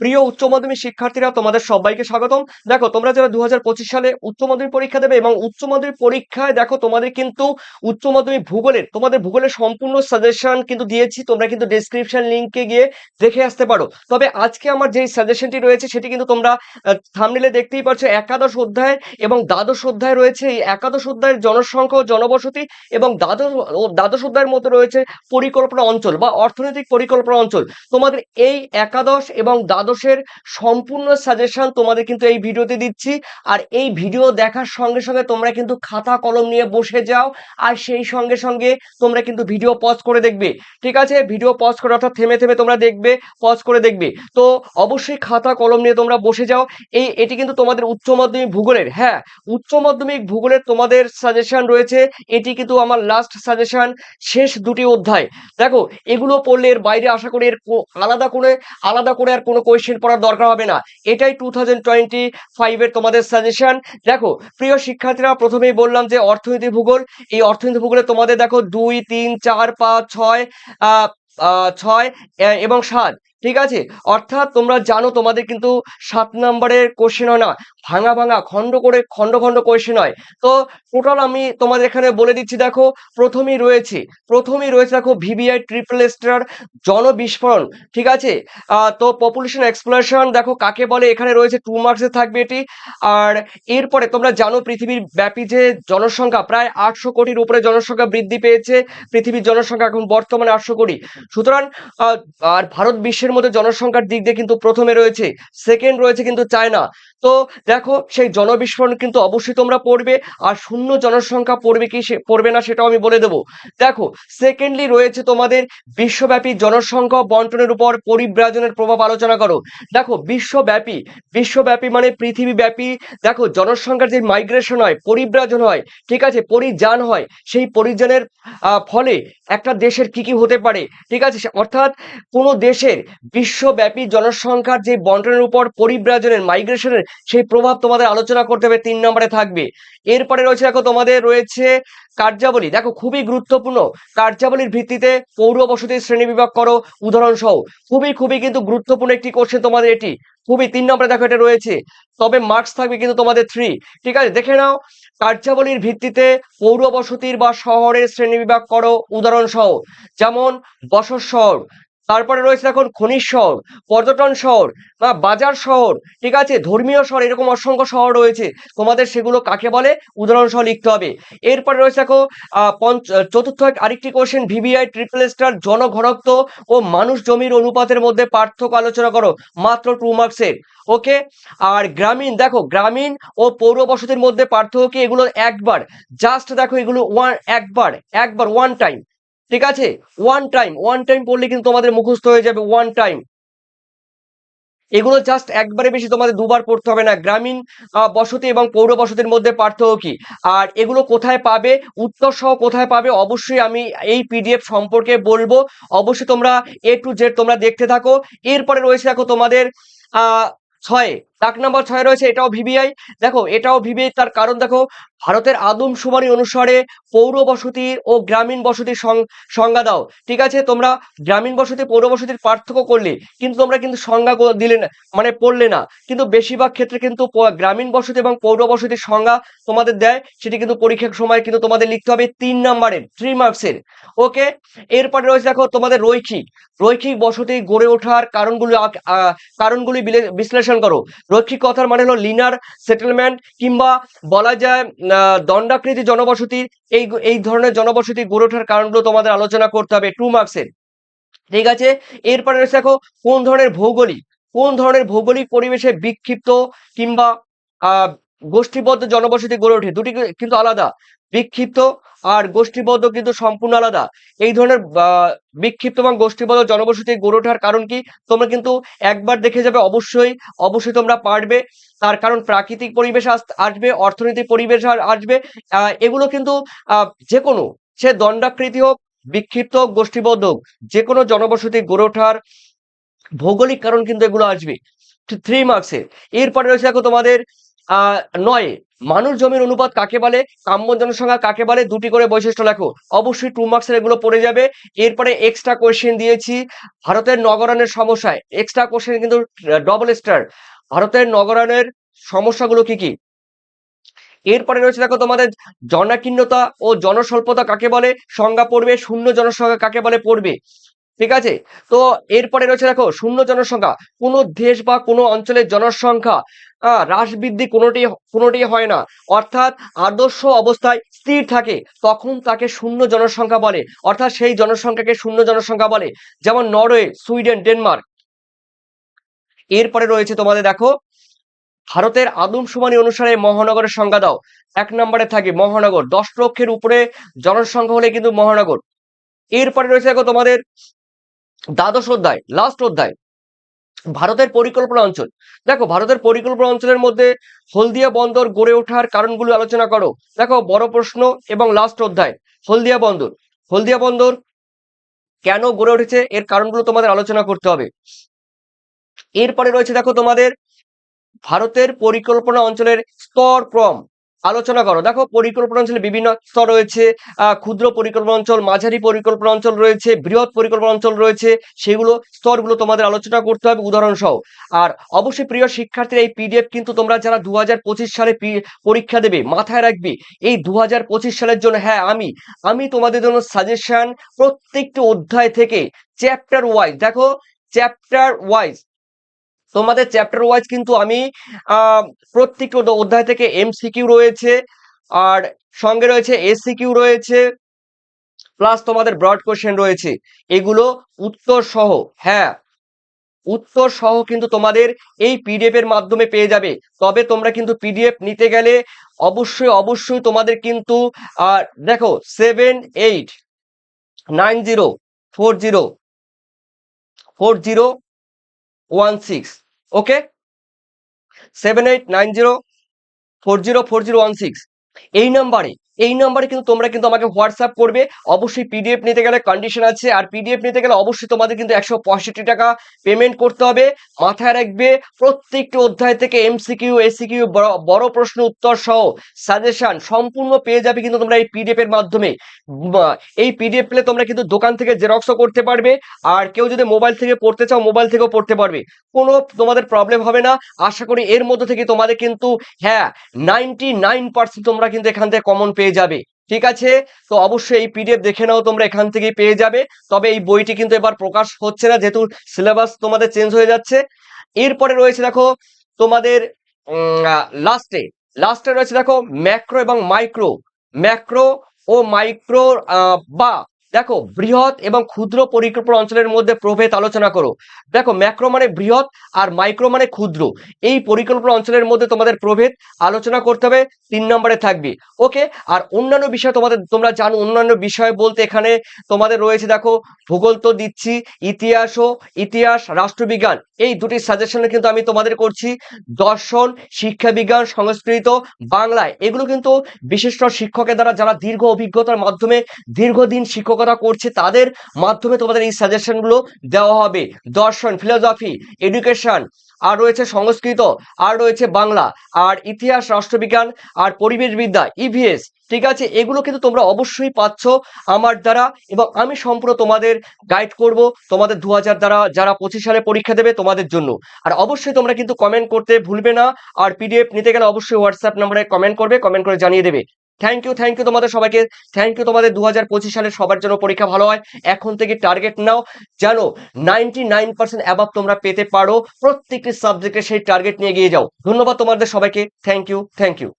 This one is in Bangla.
প্রিয় উচ্চ মাধ্যমিক শিক্ষার্থীরা, তোমাদের সবাইকে স্বাগতম। দেখো, তোমরা যারা দু হাজার পঁচিশ সালে উচ্চ মাধ্যমিক পরীক্ষা দেবে এবং উচ্চ মাধ্যমিক পরীক্ষায় দেখো, তোমাদের কিন্তু উচ্চ মাধ্যমিক ভূগোলের, তোমাদের ভূগোলের সম্পূর্ণ সাজেশন কিন্তু দিয়েছি। তোমরা কিন্তু ডেসক্রিপশন লিঙ্কে গিয়ে দেখে আসতে পারো। তবে আজকে আমার যেই সাজেশনটি রয়েছে, সেটি কিন্তু তোমরা থামনিলে দেখতেই পাচ্ছ একাদশ অধ্যায় এবং দ্বাদশ অধ্যায় রয়েছে। এই একাদশ অধ্যায়ের জনসংখ্যা জনবসতি এবং দ্বাদশ দ্বাদশ অধ্যায়ের মধ্যে রয়েছে পরিকল্পনা অঞ্চল বা অর্থনৈতিক পরিকল্পনা অঞ্চল। তোমাদের এই একাদশ এবং দ্বাদশের সম্পূর্ণ সাজেশন তোমাদের কিন্তু এই ভিডিওতে দিচ্ছি। আর এই ভিডিও দেখার সঙ্গে সঙ্গে তোমরা কিন্তু খাতা কলম নিয়ে বসে যাও, আর সেই সঙ্গে সঙ্গে তোমরা কিন্তু ভিডিও পজ করে দেখবে। ঠিক আছে? ভিডিও পজ করে অর্থাৎ থেমে থেমে তোমরা দেখবে পজ করে দেখবে। তো অবশ্যই খাতা কলম নিয়ে তোমরা বসে যাও। এই, এটি কিন্তু তোমাদের উচ্চ মাধ্যমিক ভূগোলের হ্যাঁ উচ্চ মাধ্যমিক ভূগোলের তোমাদের সাজেশন রয়েছে। এটি কিন্তু আমার লাস্ট সাজেশন শেষ দুটি অধ্যায়। দেখো, এগুলো পড়লে এর বাইরে আশা করি এর আলাদা করে আলাদা করে আর কোনো কোয়েশ্চেন পড়ার দরকার হবে না। এটাই টু থাউজেন্ড টোয়েন্টি ফাইভের তোমাদের সাজেশন দেখো, প্রিয় শিক্ষার্থীরা, প্রথমেই বললাম যে অর্থনীতি ভূগোল। এই অর্থনীতি ভূগোলে তোমাদের দেখো দুই, তিন, চার, পাঁচ, ছয় ছয় এবং সাত। ঠিক আছে? অর্থাৎ তোমরা জানো তোমাদের কিন্তু সাত নম্বরের কোশ্চেন হয় না। ভাঙা ভাঙা, খণ্ড করে, খণ্ড খণ্ড কোয়েশ্চেন হয়। তো টোটাল আমি তোমাদের এখানে বলে দিচ্ছি, দেখো, প্রথমেই রয়েছে প্রথমেই রয়েছে, দেখো ভিভিআই ট্রিপল স্টার জনবিস্ফোরণ, ঠিক আছে? তো পপুলেশন এক্সপ্লোশন দেখো, কাকে বলে? এখানে রয়েছে টু মার্কসে থাকবে এটি। আর এরপরে তোমরা জানো পৃথিবীর ব্যাপী যে জনসংখ্যা, প্রায় আটশো কোটির উপরে জনসংখ্যা বৃদ্ধি পেয়েছে। পৃথিবীর জনসংখ্যা এখন বর্তমানে আটশো কোটি। সুতরাং আর ভারত বিশ্বের মধ্যে জনসংখ্যার দিক দিয়ে কিন্তু প্রথমে রয়েছে সেকেন্ড রয়েছে কিন্তু চায়না। তো দেখো, সেই জনবিস্ফোরণ কিন্তু অবশ্যই তোমরা পড়বে, আর শূন্য জনসংখ্যা পড়বে কি পড়বে না সেটাও আমি বলে দেবো। দেখো সেকেন্ডলি রয়েছে তোমাদের বিশ্বব্যাপী জনসংখ্যা বন্টনের উপর পরিব্রাজনের প্রভাব আলোচনা করো। দেখো, বিশ্বব্যাপী বিশ্বব্যাপী মানে পৃথিবীব্যাপী, দেখো, জনসংখ্যার যে মাইগ্রেশন হয়, পরিব্রাজন হয়, ঠিক আছে, পরিযান হয়, সেই পরিযানের ফলে একটা দেশের কি কি হতে পারে, ঠিক আছে অর্থাৎ কোনো দেশের বিশ্বব্যাপী জনসংখ্যার যে বন্টনের উপর পরিব্রাজনের মাইগ্রেশনের সেই প্রভাব তোমাদের আলোচনা করতে হবে, তিন নম্বরে থাকবে। এরপরে রয়েছে দেখো, তোমাদের রয়েছে কার্যাবলী। দেখো, খুবই গুরুত্বপূর্ণ। কার্যাবলীর ভিত্তিতে পৌর বসতির শ্রেণি বিভাগ করো উদাহরণ সহ খুবই খুবই কিন্তু গুরুত্বপূর্ণ একটি কোশ্চেন তোমাদের এটি। খুবই, তিন নম্বরে দেখো, এটা রয়েছে। তবে মার্কস থাকবে কিন্তু তোমাদের থ্রি ঠিক আছে, দেখে নাও। কার্যাবলীর ভিত্তিতে পৌর বসতির বা শহরের শ্রেণি বিভাগ করো উদাহরণ সহ যেমন বসত শহর। তারপরে রয়েছে এখন খনিজ শহর, পর্যটন শহর বা বাজার শহর। ঠিক আছে, ধর্মীয় শহর, এরকম অসংখ্য শহর রয়েছে। তোমাদের সেগুলো কাকে বলে? উদাহরণ সহ লিখতে হবে। এরপরে রয়েছে দেখো পঞ্চ চতুর্থ আরেকটি কোশ্চেন ভিভিআই ট্রিপল স্টার জনঘনত্ব ও মানুষ জমির অনুপাতের মধ্যে পার্থক্য আলোচনা করো। মাত্র টু মার্কসের ওকে আর গ্রামীণ, দেখো, গ্রামীণ ও পৌর বসতির মধ্যে পার্থক্য কি? এগুলো একবার। জাস্ট দেখো, এগুলো ওয়ান একবার একবার ওয়ান টাইম ঠিক আছে? ওয়ান টাইম ওয়ান টাইম পড়লে কিন্তু তোমাদের মুখস্থ হয়ে যাবে ওয়ান টাইম এগুলো জাস্ট একবারে বেশি তোমাদের দুবার পড়তে হবে না। গ্রামীণ বসতি এবং পৌর বসতির মধ্যে পার্থক্য কি? আর এগুলো কোথায় পাবে? উত্তর সহ কোথায় পাবে? অবশ্যই আমি এই পিডিএফ সম্পর্কে বলব। অবশ্যই তোমরা এ টু জেড তোমরা দেখতে থাকো। এরপরে রয়েছে দেখো তোমাদের ছয়। এক নম্বর ছয় রয়েছে, এটাও ভিবিআই। দেখো, এটাও ভিবিআই তার কারণ দেখো, ভারতের আদমশুমারি অনুসারে পৌর বসতি ও গ্রামীণ বসতির সংজ্ঞা দাও। ঠিক আছে, তোমরা গ্রামীণ বসতি, পৌর বসতির পার্থক্য করলে, কিন্তু তোমরা কিন্তু সংজ্ঞা দিলে না মানে পড়লে না। কিন্তু বেশিরভাগ ক্ষেত্রে কিন্তু গ্রামীণ বসতি এবং পৌর বসতির সংজ্ঞা তোমাদের দেয়, সেটি কিন্তু পরীক্ষার সময় কিন্তু তোমাদের লিখতে হবে তিন নাম্বারের থ্রি মার্কসের ওকে? এরপরে রয়েছে দেখো, তোমাদের রৈখিক। রৈখিক বসতি গড়ে ওঠার কারণগুলো কারণগুলি বিশ্লেষণ করো। রৈখিক কথার মানে হলো লিনার সেটেলমেন্ট কিংবা বলা যায় দণ্ডাকৃতি জনবসতির এই এই ধরনের জনবসতি গড়ে ওঠার কারণগুলো তোমাদের আলোচনা করতে হবে টু মার্কসের ঠিক আছে? এরপরে রয়েছে দেখো, কোন ধরনের ভৌগোলিক, কোন ধরনের ভৌগোলিক পরিবেশে বিক্ষিপ্ত কিংবা গোষ্ঠীবদ্ধ জনবসতি গড়ে ওঠে। দুটি কিন্তু আলাদা। বিক্ষিপ্ত আর গোষ্ঠীবদ্ধ কিন্তু সম্পূর্ণ আলাদা। এই ধরনের বিক্ষিপ্ত এবং গোষ্ঠীবদ্ধ জনবসতি গড়ে ওঠার কারণ কি? তোমরা কিন্তু একবার দেখে যাবে অবশ্যই অবশ্যই তোমরা পারবে। তার কারণ প্রাকৃতিক পরিবেশ আস- আসবে অর্থনৈতিক পরিবেশ আসবে। এগুলো কিন্তু যে কোনো সে দণ্ডাকৃতি হোক বিক্ষিপ্ত গোষ্ঠীবদ্ধ হোক, যে কোনো জনবসতি গড়ে ওঠার ভৌগোলিক কারণ কিন্তু এগুলো আসবে। থ্রি মার্কসের এরপরে রয়েছে দেখো তোমাদের নয়। মানুষ জমির অনুপাত কাকে বলে? কাম্য জনসংখ্যা কাকে বলে? দুটি করে বৈশিষ্ট্য লেখো। অবশ্যই টু মার্কসের এগুলো পড়ে যাবে। এরপরে এক্সট্রা কোয়েশ্চেন দিয়েছি। ভারতের নগরায়নের সমস্যায়। এক্সট্রা কোয়েশ্চেন কিন্তু ডবল স্টার ভারতের নগরায়নের সমস্যাগুলো কি কি? এরপরে রয়েছে দেখো তোমাদের জনাকীর্ণতা ও জনস্বল্পতা কাকে বলে? সংজ্ঞা পড়বে, শূন্য জনসংখ্যা কাকে বলে? পড়বে। ঠিক আছে? তো এরপরে রয়েছে দেখো, শূন্য জনসংখ্যা। কোনো দেশ বা কোনো অঞ্চলের জনসংখ্যা হ্রাস বৃদ্ধি কোনোটি কোনোটি হয় না। অর্থাৎ আদর্শ অবস্থায় স্থির থাকে, তখন তাকে শূন্য জনসংখ্যা বলে। অর্থাৎ সেই জনসংখ্যাকে শূন্য জনসংখ্যা বলে। যেমন নরওয়ে, সুইডেন, ডেনমার্ক। এরপরে রয়েছে তোমাদের দেখো, ভারতের আদমশুমারি অনুসারে মহানগরের সংজ্ঞা দাও। এক নম্বরে থাকে মহানগর। দশ লক্ষের উপরে জনসংখ্যা হলে কিন্তু মহানগর। এরপরে রয়েছে দেখো তোমাদের দ্বাদশ অধ্যায় লাস্ট অধ্যায়, ভারতের পরিকল্পনা অঞ্চল। দেখো, ভারতের পরিকল্পনা অঞ্চলের মধ্যে হলদিয়া বন্দর গড়ে ওঠার কারণগুলো আলোচনা করো। দেখো, বড় প্রশ্ন এবং লাস্ট অধ্যায়, হলদিয়া বন্দর। হলদিয়া বন্দর কেন গড়ে উঠেছে? এর কারণগুলো তোমাদের আলোচনা করতে হবে। এরপরে রয়েছে, দেখো তোমাদের ভারতের পরিকল্পনা অঞ্চলের স্তর ক্রম। আলোচনা করো। দেখো, পরিকল্পনা অঞ্চলে বিভিন্ন স্তর রয়েছে ক্ষুদ্র পরিকল্পনা অঞ্চল, মাঝারি পরিকল্পনা অঞ্চল রয়েছে, বৃহৎ পরিকল্পনা অঞ্চল রয়েছে, সেগুলো স্তরগুলো তোমাদের আলোচনা করতে হবে উদাহরণ সহ আর অবশ্যই প্রিয় শিক্ষার্থীরা, এই পিডিএফ কিন্তু তোমরা যারা দু হাজার পঁচিশ সালে পরীক্ষা দেবে, মাথায় রাখবে, এই দু হাজার পঁচিশ সালের জন্য হ্যাঁ আমি আমি তোমাদের জন্য সাজেশন প্রত্যেকটি অধ্যায় থেকে চ্যাপ্টার ওয়াইজ দেখো চ্যাপ্টার ওয়াইজ তোমাদের চ্যাপ্টার ওয়াইজ কিন্তু আমি আহ, প্রত্যেকটি অধ্যায়- থেকে এমসিকিউ রয়েছে আর সঙ্গে রয়েছে এসিকিউ রয়েছে প্লাস তোমাদের ব্রড কোশ্চেন রয়েছে। এগুলো উত্তর সহ হ্যাঁ উত্তর সহ কিন্তু তোমাদের এই পিডিএফ এর মাধ্যমে পেয়ে যাবে। তবে তোমরা কিন্তু পিডিএফ নিতে গেলে অবশ্যই অবশ্যই তোমাদের কিন্তু দেখো seven eight nine zero four zero four zero one six okay seven eight nine zero four zero four zero one six এই নাম্বারে এই নাম্বারে কিন্তু তোমরা কিন্তু আমাকে হোয়াটসঅ্যাপ করবে। অবশ্যই পিডিএফ নিতে গেলে কন্ডিশন আছে। আর পিডিএফ নিতে গেলে অবশ্যই তোমাদের কিন্তু একশো পঁয়ষট্টি টাকা পেমেন্ট করতে হবে। মাথায় রাখবে, প্রত্যেকটি অধ্যায় থেকে এমসিকিউ এসিকিউ বড় প্রশ্ন, উত্তর সহ সাজেশন সম্পূর্ণ পেয়ে যাবে কিন্তু তোমরা এই পিডিএফ এর মাধ্যমে। এই পিডিএফ পেলে তোমরা কিন্তু দোকান থেকে জেরক্সও করতে পারবে। আর কেউ যদি মোবাইল থেকে পড়তে চাও মোবাইল থেকেও পড়তে পারবে। কোনো তোমাদের প্রবলেম হবে না। আশা করি এর মধ্যে থেকে তোমাদের কিন্তু হ্যাঁ নাইনটি তোমরা কিন্তু এখান থেকে কমন পেয়ে যাবে, ঠিক আছে? তো অবশ্যই এই পিডিএফ দেখে নাও, তোমরা এখান থেকেই পেয়ে যাবে। তবে এই বইটি কিন্তু এবার প্রকাশ হচ্ছে না, যেহেতু সিলেবাস তোমাদের চেঞ্জ হয়ে যাচ্ছে। এরপরে রয়েছে দেখো, তোমাদের লাস্টে লাস্টে রয়েছে দেখো ম্যাক্রো এবং মাইক্রো ম্যাক্রো ও মাইক্রো বা দেখো, বৃহৎ এবং ক্ষুদ্র পরিকল্পনা অঞ্চলের মধ্যে প্রভেদ আলোচনা করো। দেখো, ম্যাক্রো মানে বৃহৎ আর মাইক্রো মানে ক্ষুদ্র। এই পরিকল্পনা অঞ্চলের মধ্যে তোমাদের প্রভেদ আলোচনা করতে হবে, তিন নম্বরে থাকবে। ওকে? আর অন্যান্য বিষয় তোমাদের, তোমরা জানো, অন্যান্য বিষয় বলতে এখানে তোমাদের রয়েছে, দেখো, ভূগোল তো দিচ্ছি, ইতিহাসও, ইতিহাস, রাষ্ট্রবিজ্ঞান। এই দুটি সাজেশন কিন্তু আমি তোমাদের করছি। দর্শন শিক্ষা বিজ্ঞান সংস্কৃত বাংলায় এগুলো কিন্তু বিশিষ্ট শিক্ষকের দ্বারা যারা দীর্ঘ অভিজ্ঞতার মাধ্যমে দীর্ঘদিন শিক্ষকতা করছে, তাদের মাধ্যমে তোমাদের এই সাজেশনগুলো দেওয়া হবে। দর্শন ফিলোসফি এডুকেশন আর রয়েছে সংস্কৃত, আর রয়েছে বাংলা, আর ইতিহাস, রাষ্ট্রবিজ্ঞান, আর পরিবেশবিদ্যা ইভিএস ঠিক আছে? এগুলো কিন্তু তোমরা অবশ্যই পাচ্ছ আমার দ্বারা এবং আমি সম্পূর্ণ তোমাদের গাইড করব, তোমাদের দু হাজার দ্বারা যারা পঁচিশ সালে পরীক্ষা দেবে তোমাদের জন্য। আর অবশ্যই তোমরা কিন্তু কমেন্ট করতে ভুলবে না, আর পিডিএফ নিতে গেলে অবশ্যই হোয়াটসঅ্যাপ নম্বরে কমেন্ট করবে কমেন্ট করে জানিয়ে দেবে। থ্যাংক ইউ থ্যাংক ইউ তোমাদের সবাইকে। থ্যাংক ইউ তোমাদের দু হাজার পঁচিশ সালে সবার জন্য পরীক্ষা ভালো হয়। এখন থেকে টার্গেট নাও। জানো নাইনটি নাইন পার্সেন্ট অ্যাবাভ তোমরা পেতে পারো। প্রত্যেকটি সাবজেক্টে সেই টার্গেট নিয়ে গিয়ে যাও। ধন্যবাদ তোমাদের সবাইকে। Thank you thank you